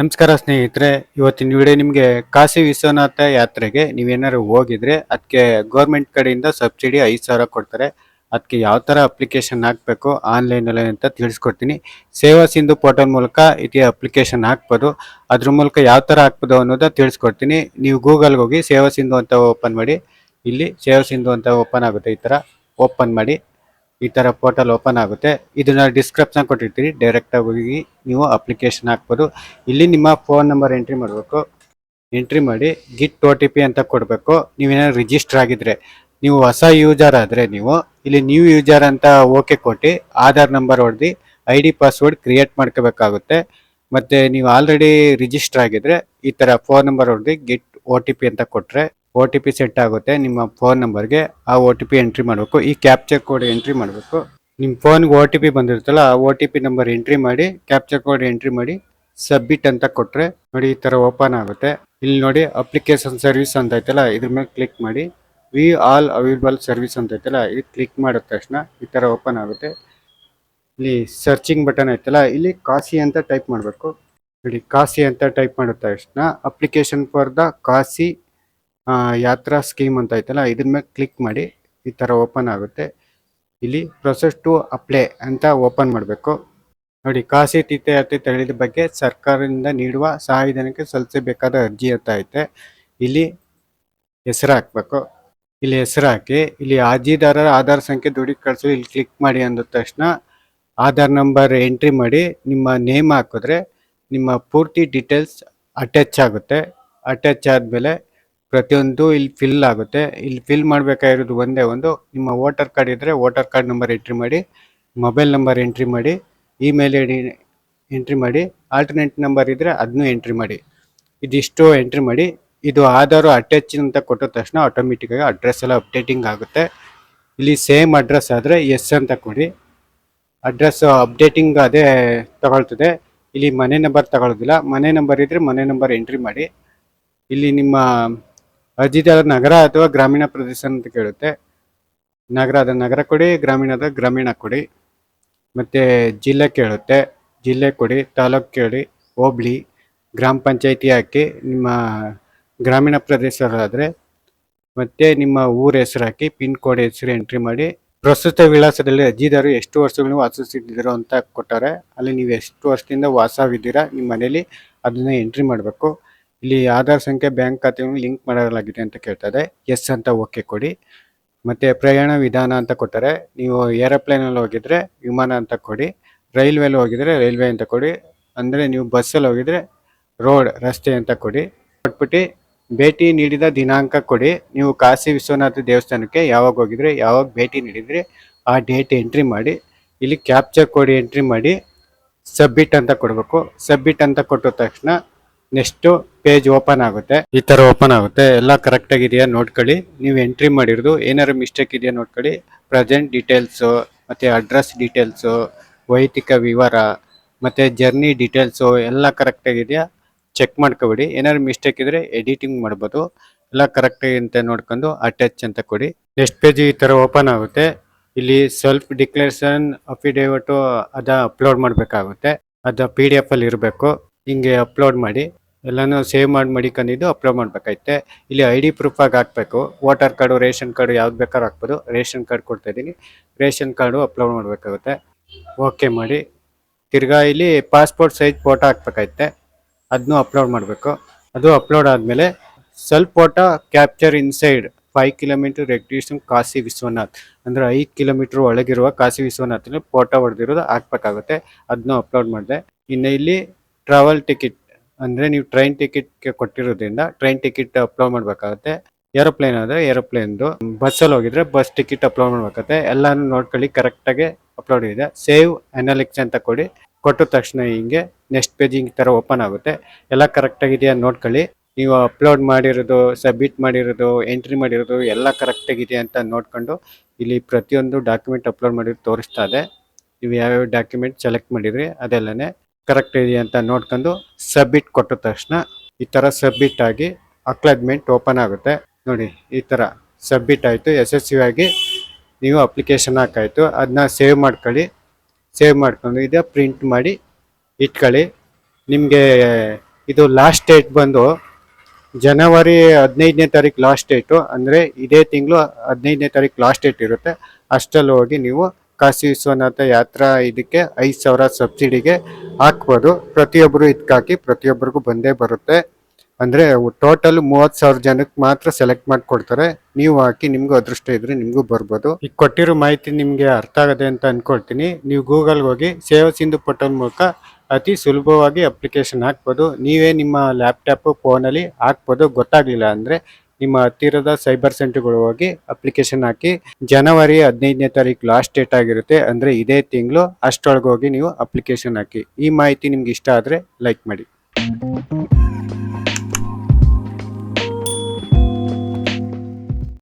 ನಮಸ್ಕಾರ ಸ್ನೇಹಿತರೆ, ಇವತ್ತಿನ ವಿಡಿಯೋ ನಿಮಗೆ ಕಾಶಿ ವಿಶ್ವನಾಥ ಯಾತ್ರೆಗೆ ನೀವೇನಾದ್ರು ಹೋಗಿದ್ರೆ ಅದಕ್ಕೆ ಗೌರ್ಮೆಂಟ್ ಕಡೆಯಿಂದ ಸಬ್ಸಿಡಿ ಐದು ಸಾವಿರ ಕೊಡ್ತಾರೆ. ಅದಕ್ಕೆ ಯಾವ ಥರ ಅಪ್ಲಿಕೇಶನ್ ಹಾಕಬೇಕು ಆನ್ಲೈನಲ್ಲಿ ಅಂತ ತಿಳಿಸ್ಕೊಡ್ತೀನಿ. ಸೇವಾ ಸಿಂಧು ಪೋರ್ಟಲ್ ಮೂಲಕ ಇದಕ್ಕೆ ಅಪ್ಲಿಕೇಶನ್ ಹಾಕ್ಬೋದು. ಅದ್ರ ಮೂಲಕ ಯಾವ ಥರ ಹಾಕ್ಬೋದು ಅನ್ನೋದ ತಿಳಿಸ್ಕೊಡ್ತೀನಿ. ನೀವು ಗೂಗಲ್ಗೆ ಹೋಗಿ ಸೇವಾ ಸಿಂಧು ಅಂತ ಓಪನ್ ಮಾಡಿ. ಇಲ್ಲಿ ಸೇವಾ ಸಿಂಧು ಅಂತ ಓಪನ್ ಆಗುತ್ತೆ ಈ ಥರ ಓಪನ್ ಮಾಡಿ. ಈ ಥರ ಪೋರ್ಟಲ್ ಓಪನ್ ಆಗುತ್ತೆ. ಇದನ್ನ ಡಿಸ್ಕ್ರಿಪ್ಷನ್ ಕೊಟ್ಟಿರ್ತೀರಿ ಡೈರೆಕ್ಟಾಗಿ ಹೋಗಿ ನೀವು ಅಪ್ಲಿಕೇಶನ್ ಹಾಕ್ಬೋದು. ಇಲ್ಲಿ ನಿಮ್ಮ ಫೋನ್ ನಂಬರ್ ಎಂಟ್ರಿ ಮಾಡಬೇಕು. ಎಂಟ್ರಿ ಮಾಡಿ ಗಿಟ್ ಒ ಟಿ ಪಿ ಅಂತ ಕೊಡಬೇಕು. ನೀವೇನಾದ್ರು ರಿಜಿಸ್ಟರ್ ಆಗಿದ್ರೆ, ನೀವು ಹೊಸ ಯೂಸರ್ ಆದರೆ ನೀವು, ಇಲ್ಲಿ ನ್ಯೂ ಯೂಸರ್ ಅಂತ ಓಕೆ ಕೊಟ್ಟು ಆಧಾರ್ ನಂಬರ್ ಹೊಡೆದು ಐ ಡಿ ಪಾಸ್ವರ್ಡ್ ಕ್ರಿಯೇಟ್ ಮಾಡ್ಕೋಬೇಕಾಗುತ್ತೆ. ಮತ್ತು ನೀವು ಆಲ್ರೆಡಿ ರಿಜಿಸ್ಟರ್ ಆಗಿದ್ರೆ ಈ ಥರ ಫೋನ್ ನಂಬರ್ ಹೊಡೆದು ಗಿಟ್ ಒ ಟಿ ಪಿ ಅಂತ ಕೊಟ್ಟರೆ ಒ ಟಿ ಪಿ ಸೆಟ್ ಆಗುತ್ತೆ, ನಿಮ್ಮ ಫೋನ್ ನಂಬರ್ಗೆ ಆ ಒ ಟಿ ಪಿ ಎಂಟ್ರಿ ಮಾಡಬೇಕು. ಈ ಕ್ಯಾಪ್ಚರ್ ಕೋಡ್ ಎಂಟ್ರಿ ಮಾಡಬೇಕು. ನಿಮ್ಮ ಫೋನ್ಗೆ ಒ ಟಿ ಪಿ ಬಂದಿರುತ್ತಲ್ಲ, ಆ O T P number entry ಮಾಡಿ ಕ್ಯಾಪ್ಚರ್ ಕೋಡ್ ಎಂಟ್ರಿ ಮಾಡಿ ಸಬ್ಮಿಟ್ ಅಂತ ಕೊಟ್ಟರೆ ನೋಡಿ ಈ ಥರ ಓಪನ್ ಆಗುತ್ತೆ. ಇಲ್ಲಿ ನೋಡಿ ಅಪ್ಲಿಕೇಶನ್ ಸರ್ವಿಸ್ ಅಂತ ಐತಲ್ಲ, ಇದ್ರ ಮೇಲೆ ಕ್ಲಿಕ್ ಮಾಡಿ ವಿ ಆಲ್ ಅವೈಲಬಲ್ ಸರ್ವಿಸ್ ಅಂತ ಐತಲ್ಲ ಇದು ಕ್ಲಿಕ್ ಮಾಡಿದ ತಕ್ಷಣ ಈ ಥರ ಓಪನ್ ಆಗುತ್ತೆ. ಇಲ್ಲಿ ಸರ್ಚಿಂಗ್ ಬಟನ್ ಐತಲ್ಲ, ಇಲ್ಲಿ ಕಾಸಿ ಅಂತ ಟೈಪ್ ಮಾಡಬೇಕು. ನೋಡಿ ಕಾಸಿ ಅಂತ ಟೈಪ್ ಮಾಡಿದ ತಕ್ಷಣ ಅಪ್ಲಿಕೇಶನ್ ಫಾರ್ ದ ಕಾಸಿ ಯಾತ್ರಾ ಸ್ಕೀಮ್ ಅಂತ ಐತಲ್ಲ, ಇದ್ರ ಮೇಲೆ ಕ್ಲಿಕ್ ಮಾಡಿ ಈ ಥರ ಓಪನ್ ಆಗುತ್ತೆ. ಇಲ್ಲಿ ಪ್ರೊಸೆಸ್ ಟು ಅಪ್ಲೈ ಅಂತ ಓಪನ್ ಮಾಡಬೇಕು. ನೋಡಿ ಕಾಸಿ ತೀರ್ಥಯಾತ್ರೆ ತೆರಳಿದ ಬಗ್ಗೆ ಸರ್ಕಾರದಿಂದ ನೀಡುವ ಸಹಾಯಧನಕ್ಕೆ ಸಲ್ಲಿಸಬೇಕಾದ ಅರ್ಜಿ ಅಂತ ಐತೆ. ಇಲ್ಲಿ ಹೆಸರು ಹಾಕ್ಬೇಕು. ಇಲ್ಲಿ ಹೆಸರು ಹಾಕಿ, ಇಲ್ಲಿ ಅರ್ಜಿದಾರರ ಆಧಾರ್ ಸಂಖ್ಯೆ ದುಡಿ ಕಳಿಸಿ ಇಲ್ಲಿ ಕ್ಲಿಕ್ ಮಾಡಿ ಅಂದ ತಕ್ಷಣ ಆಧಾರ್ ನಂಬರ್ ಎಂಟ್ರಿ ಮಾಡಿ, ನಿಮ್ಮ ನೇಮ್ ಹಾಕಿದ್ರೆ ನಿಮ್ಮ ಪೂರ್ತಿ ಡೀಟೇಲ್ಸ್ ಅಟ್ಯಾಚ್ ಆಗುತ್ತೆ. ಅಟ್ಯಾಚ್ ಆದಮೇಲೆ ಪ್ರತಿಯೊಂದು ಇಲ್ಲಿ ಫಿಲ್ ಆಗುತ್ತೆ. ಇಲ್ಲಿ ಫಿಲ್ ಮಾಡಬೇಕಾಗಿರೋದು ಒಂದೇ ಒಂದು, ನಿಮ್ಮ ವೋಟರ್ ಕಾರ್ಡ್ ಇದ್ದರೆ ವೋಟರ್ ಕಾರ್ಡ್ ನಂಬರ್ ಎಂಟ್ರಿ ಮಾಡಿ ಮೊಬೈಲ್ ನಂಬರ್ ಎಂಟ್ರಿ ಮಾಡಿ ಇಮೇಲ್ ಐ ಡಿ ಎಂಟ್ರಿ ಮಾಡಿ ಆಲ್ಟರ್ನೇಟ್ ನಂಬರ್ ಇದ್ದರೆ ಅದನ್ನೂ ಎಂಟ್ರಿ ಮಾಡಿ. ಇದಿಷ್ಟು ಎಂಟ್ರಿ ಮಾಡಿ. ಇದು ಆಧಾರು ಅಟ್ಯಾಚ್ ಅಂತ ಕೊಟ್ಟ ತಕ್ಷಣ ಆಟೋಮೆಟಿಕ್ಕಾಗಿ ಅಡ್ರೆಸ್ ಎಲ್ಲ ಅಪ್ಡೇಟಿಂಗ್ ಆಗುತ್ತೆ. ಇಲ್ಲಿ ಸೇಮ್ ಅಡ್ರೆಸ್ ಆದರೆ ಎಸ್ ಅಂತ ಕೊಡಿ. ಅಡ್ರೆಸ್ ಅಪ್ಡೇಟಿಂಗ್ ಅದೇ ತಗೊಳ್ತದೆ. ಇಲ್ಲಿ ಮನೆ ನಂಬರ್ ತಗೊಳ್ಳೋದಿಲ್ಲ ಮನೆ ನಂಬರ್ ಇದ್ದರೆ ಮನೆ ನಂಬರ್ ಎಂಟ್ರಿ ಮಾಡಿ. ಇಲ್ಲಿ ನಿಮ್ಮ ಅರ್ಜಿದಾರ ನಗರ ಅಥವಾ ಗ್ರಾಮೀಣ ಪ್ರದೇಶ ಅಂತ ಕೇಳುತ್ತೆ. ನಗರದ ನಗರ ಕೊಡಿ ಗ್ರಾಮೀಣದ ಗ್ರಾಮೀಣ ಕೊಡಿ. ಮತ್ತು ಜಿಲ್ಲೆ ಕೇಳುತ್ತೆ. ಜಿಲ್ಲೆ ಕೊಡಿ, ತಾಲೂಕು ಕೇಳಿ, ಹೋಬ್ಳಿ, ಗ್ರಾಮ ಪಂಚಾಯತಿ ಹಾಕಿ, ನಿಮ್ಮ ಗ್ರಾಮೀಣ ಪ್ರದೇಶದಲ್ಲಾದರೆ ಮತ್ತು ನಿಮ್ಮ ಊರ ಹೆಸರು ಹಾಕಿ, ಪಿನ್ ಕೋಡ್ ಹೆಸರು ಎಂಟ್ರಿ ಮಾಡಿ. ಪ್ರಸ್ತುತ ವಿಳಾಸದಲ್ಲಿ ಅಜ್ಜಿದಾರು ಎಷ್ಟು ವರ್ಷಗಳು ವಾಸಿಸಿದ್ದೀರೋ ಅಂತ ಕೊಟ್ಟಾರೆ. ಅಲ್ಲಿ ನೀವು ಎಷ್ಟು ವರ್ಷದಿಂದ ವಾಸವಿದ್ದೀರಾ, ನಿಮ್ಮ ಮನೇಲಿ ಅದನ್ನು ಎಂಟ್ರಿ ಮಾಡಬೇಕು. ಇಲ್ಲಿ ಆಧಾರ್ ಸಂಖ್ಯೆ, ಬ್ಯಾಂಕ್ ಖಾತೆಯನ್ನು ಲಿಂಕ್ ಮಾಡಲಾಗಿದೆ ಅಂತ ಕೇಳ್ತದೆ. ಎಸ್ ಅಂತ ಓಕೆ ಕೊಡಿ. ಮತ್ತೆ ಪ್ರಯಾಣ ವಿಧಾನ ಅಂತ ಕೊಟ್ಟರೆ, ನೀವು ಏರೋಪ್ಲೇನಲ್ಲಿ ಹೋಗಿದ್ರೆ ವಿಮಾನ ಅಂತ ಕೊಡಿ. ರೈಲ್ವೆಲಿ ಹೋಗಿದ್ರೆ ರೈಲ್ವೆ ಅಂತ ಕೊಡಿ. ಅಂದರೆ ನೀವು ಬಸ್ಸಲ್ಲಿ ಹೋಗಿದ್ರೆ ರೋಡ್, ರಸ್ತೆ ಅಂತ ಕೊಡಿ. ಕೊಟ್ಬಿಟ್ಟು ಭೇಟಿ ನೀಡಿದ ದಿನಾಂಕ ಕೊಡಿ. ನೀವು ಕಾಶಿ ವಿಶ್ವನಾಥ ದೇವಸ್ಥಾನಕ್ಕೆ ಯಾವಾಗ ಹೋಗಿದ್ರೆ, ಯಾವಾಗ ಭೇಟಿ ನೀಡಿದ್ರಿ ಆ ಡೇಟ್ ಎಂಟ್ರಿ ಮಾಡಿ. ಇಲ್ಲಿ ಕ್ಯಾಪ್ಚರ್ ಕೊಡಿ ಎಂಟ್ರಿ ಮಾಡಿ. ಸಬ್ಮಿಟ್ ಅಂತ ಕೊಡಬೇಕು. ಸಬ್ಮಿಟ್ ಅಂತ ಕೊಟ್ಟ ತಕ್ಷಣ ನೆಕ್ಸ್ಟ್ ಪೇಜ್ ಓಪನ್ ಆಗುತ್ತೆ. ಈ ತರ ಓಪನ್ ಆಗುತ್ತೆ. ಎಲ್ಲ ಕರೆಕ್ಟ್ ಆಗಿದೆಯಾ ನೋಡ್ಕೊಳ್ಳಿ. ನೀವು ಎಂಟ್ರಿ ಮಾಡಿರೋದು ಏನಾದ್ರು ಮಿಸ್ಟೇಕ್ ಇದೆಯಾ ನೋಡ್ಕೊಳ್ಳಿ. ಪ್ರೆಸೆಂಟ್ ಡೀಟೇಲ್ಸ್ ಮತ್ತೆ ಅಡ್ರೆಸ್ ಡೀಟೇಲ್ಸ್ ವೈಯಕ್ತಿಕ ವಿವರ, ಮತ್ತೆ ಜರ್ನಿ ಡೀಟೇಲ್ಸ್ ಎಲ್ಲ ಕರೆಕ್ಟ್ ಆಗಿದೆಯಾ ಚೆಕ್ ಮಾಡ್ಕೊಬಿಡಿ. ಏನಾದ್ರು ಮಿಸ್ಟೇಕ್ ಇದ್ರೆ ಎಡಿಟಿಂಗ್ ಮಾಡ್ಬೋದು. ಎಲ್ಲ ಕರೆಕ್ಟ್ ಅಂತ ನೋಡ್ಕೊಂಡು ಅಟ್ಯಾಚ್ ಅಂತ ಕೊಡಿ. ನೆಕ್ಸ್ಟ್ ಪೇಜ್ ಈ ತರ ಓಪನ್ ಆಗುತ್ತೆ. ಇಲ್ಲಿ ಸೆಲ್ಫ್ ಡಿಕ್ಲೇರೇಷನ್ ಅಫಿಡೇವಿಟ್ ಅದ ಅಪ್ಲೋಡ್ ಮಾಡಬೇಕಾಗುತ್ತೆ. ಅದ ಪಿ ಡಿ ಎಫ್ ಅಲ್ಲಿ ಇರಬೇಕು. ಹಿಂಗೆ ಅಪ್ಲೋಡ್ ಮಾಡಿ. ಎಲ್ಲಾನು ಸೇವ್ ಮಾಡಿ ಮಡಿಕೊಂಡಿದ್ದು ಅಪ್ಲೋಡ್ ಮಾಡ್ಬೇಕಾಯ್ತೆ. ಇಲ್ಲಿ ಐ ಡಿ ಪ್ರೂಫ್ ಆಗಿ ಹಾಕ್ಬೇಕು. ವೋಟರ್ ಕಾರ್ಡು ರೇಷನ್ ಕಾರ್ಡು ಯಾವ್ದು ಬೇಕಾದ್ರೂ ಹಾಕ್ಬೋದು. ರೇಷನ್ ಕಾರ್ಡ್ ಕೊಡ್ತಾ ಇದ್ದೀನಿ. ರೇಷನ್ ಕಾರ್ಡು ಅಪ್ಲೋಡ್ ಮಾಡಬೇಕಾಗುತ್ತೆ. ಓಕೆ ಮಾಡಿ. ತಿರ್ಗಾ ಇಲ್ಲಿ ಪಾಸ್ಪೋರ್ಟ್ ಸೈಜ್ ಫೋಟೋ ಹಾಕ್ಬೇಕಾಯ್ತೆ. ಅದನ್ನು ಅಪ್ಲೋಡ್ ಮಾಡಬೇಕು. ಅದು ಅಪ್ಲೋಡ್ ಆದಮೇಲೆ ಸ್ವಲ್ಪ photo capture inside five kilometre regulation Kashi Vishwanath ಅಂದರೆ ಐದು ಕಿಲೋಮೀಟರ್ ಒಳಗಿರುವ ಕಾಶಿ ವಿಶ್ವನಾಥನ ಫೋಟೋ ಹೊಡೆದಿರೋದು ಹಾಕ್ಬೇಕಾಗುತ್ತೆ. ಅದನ್ನು ಅಪ್ಲೋಡ್ ಮಾಡಿದೆ. ಇನ್ನು ಇಲ್ಲಿ ಟ್ರಾವೆಲ್ ಟಿಕೆಟ್ ಅಂದರೆ ನೀವು ಟ್ರೈನ್ ಟಿಕೆಟ್ ಕೊಟ್ಟಿರೋದ್ರಿಂದ ಟ್ರೈನ್ ಟಿಕೆಟ್ ಅಪ್ಲೋಡ್ ಮಾಡಬೇಕಾಗುತ್ತೆ. ಏರೋಪ್ಲೇನ್ ಆದರೆ ಏರೋಪ್ಲೇನ್ದು ಬಸ್ಸಲ್ಲಿ ಹೋಗಿದ್ರೆ ಬಸ್ ಟಿಕೆಟ್ ಅಪ್ಲೋಡ್ ಮಾಡ್ಬೇಕಾಗುತ್ತೆ. ಎಲ್ಲಾನು ನೋಡ್ಕೊಳ್ಳಿ ಕರೆಕ್ಟಾಗಿ ಅಪ್ಲೋಡ್ ಇದೆ. ಸೇವ್ ಅನಾಲಿಕ್ಸ್ ಅಂತ ಕೊಡಿ. ಕೊಟ್ಟ ತಕ್ಷಣ ಹಿಂಗೆ ನೆಕ್ಸ್ಟ್ ಪೇಜ್ ಹಿಂಗೆ ಥರ ಓಪನ್ ಆಗುತ್ತೆ. ಎಲ್ಲ ಕರೆಕ್ಟಾಗಿದೆಯಾ ನೋಡ್ಕೊಳ್ಳಿ. ನೀವು ಅಪ್ಲೋಡ್ ಮಾಡಿರೋದು ಸಬ್ಮಿಟ್ ಮಾಡಿರೋದು ಎಂಟ್ರಿ ಮಾಡಿರೋದು ಎಲ್ಲ ಕರೆಕ್ಟಾಗಿದೆಯಾ ಅಂತ ನೋಡ್ಕೊಂಡು ಇಲ್ಲಿ ಪ್ರತಿಯೊಂದು ಡಾಕ್ಯುಮೆಂಟ್ ಅಪ್ಲೋಡ್ ಮಾಡಿರೋದು ತೋರಿಸ್ತಾ ಇದೆ. ನೀವು ಯಾವ್ಯಾವ ಡಾಕ್ಯುಮೆಂಟ್ ಸೆಲೆಕ್ಟ್ ಮಾಡಿದ್ರಿ ಅದೆಲ್ಲನೇ ಕರೆಕ್ಟ್ ಇದೆಯಾ ಅಂತ ನೋಡ್ಕೊಂಡು ಸಬ್ಮಿಟ್ ಕೊಟ್ಟ ತಕ್ಷಣ ಈ ಥರ ಸಬ್ಮಿಟ್ ಆಗಿ ಅಕ್ಲಾಜ್ಮೆಂಟ್ ಓಪನ್ ಆಗುತ್ತೆ. ನೋಡಿ, ಈ ಥರ ಸಬ್ಮಿಟ್ ಆಯಿತು. ಯಶಸ್ವಿಯಾಗಿ ನೀವು ಅಪ್ಲಿಕೇಶನ್ ಹಾಕಾಯಿತು. ಅದನ್ನ ಸೇವ್ ಮಾಡ್ಕೊಳ್ಳಿ. ಸೇವ್ ಮಾಡ್ಕೊಂಡು ಇದೇ ಪ್ರಿಂಟ್ ಮಾಡಿ ಇಟ್ಕೊಳ್ಳಿ. ನಿಮಗೆ ಇದು ಲಾಸ್ಟ್ ಡೇಟ್ ಬಂದು ಜನವರಿ ಹದಿನೈದನೇ ತಾರೀಕು ಲಾಸ್ಟ್ ಡೇಟು. ಅಂದರೆ ಇದೇ ತಿಂಗಳು ಹದಿನೈದನೇ ತಾರೀಕು ಲಾಸ್ಟ್ ಡೇಟ್ ಇರುತ್ತೆ. ಅಷ್ಟರಲ್ಲಿ ಹೋಗಿ ನೀವು ಕಾಶಿ ವಿಶ್ವನಾಥ ಯಾತ್ರಾ ಇದಕ್ಕೆ ಐದು ಸಾವಿರ ಸಬ್ಸಿಡಿಗೆ ಹಾಕ್ಬೋದು. ಪ್ರತಿಯೊಬ್ಬರು ಇದ್ಕಾಕಿ ಹಾಕಿ ಪ್ರತಿಯೊಬ್ಬರಿಗೂ ಬಂದೇ ಬರುತ್ತೆ. ಅಂದರೆ ಟೋಟಲ್ ಮೂವತ್ತು ಸಾವಿರ ಜನಕ್ಕೆ ಮಾತ್ರ ಸೆಲೆಕ್ಟ್ ಮಾಡಿಕೊಡ್ತಾರೆ. ನೀವು ಹಾಕಿ ನಿಮಗೂ ಅದೃಷ್ಟ ಇದ್ರೆ ನಿಮಗೂ ಬರ್ಬೋದು. ಈಗ ಕೊಟ್ಟಿರೋ ಮಾಹಿತಿ ನಿಮಗೆ ಅರ್ಥ ಆಗದೆ ಅಂತ ಅನ್ಕೊಳ್ತೀನಿ. ನೀವು ಗೂಗಲ್ಗೆ ಹೋಗಿ ಸೇವಾ ಸಿಂಧು ಪೋರ್ಟಲ್ ಮೂಲಕ ಅತಿ ಸುಲಭವಾಗಿ ಅಪ್ಲಿಕೇಶನ್ ಹಾಕ್ಬೋದು. ನೀವೇ ನಿಮ್ಮ ಲ್ಯಾಪ್ಟಾಪು ಫೋನಲ್ಲಿ ಹಾಕ್ಬೋದು. ಗೊತ್ತಾಗಲಿಲ್ಲ ಅಂದರೆ ನಿಮ್ಮ ಹತ್ತಿರದ ಸೈಬರ್ ಸೆಂಟರ್ಗಳು ಹೋಗಿ ಅಪ್ಲಿಕೇಶನ್ ಹಾಕಿ ಜನವರಿ ಹದಿನೈದನೇ ತಾರೀಕು ಲಾಸ್ಟ್ ಡೇಟ್ ಆಗಿರುತ್ತೆ. ಅಂದರೆ ಇದೇ ತಿಂಗಳು ಅಷ್ಟರೊಳಗೆ ಹೋಗಿ ನೀವು ಅಪ್ಲಿಕೇಶನ್ ಹಾಕಿ. ಈ ಮಾಹಿತಿ ನಿಮ್ಗೆ ಇಷ್ಟ ಆದರೆ ಲೈಕ್ ಮಾಡಿ.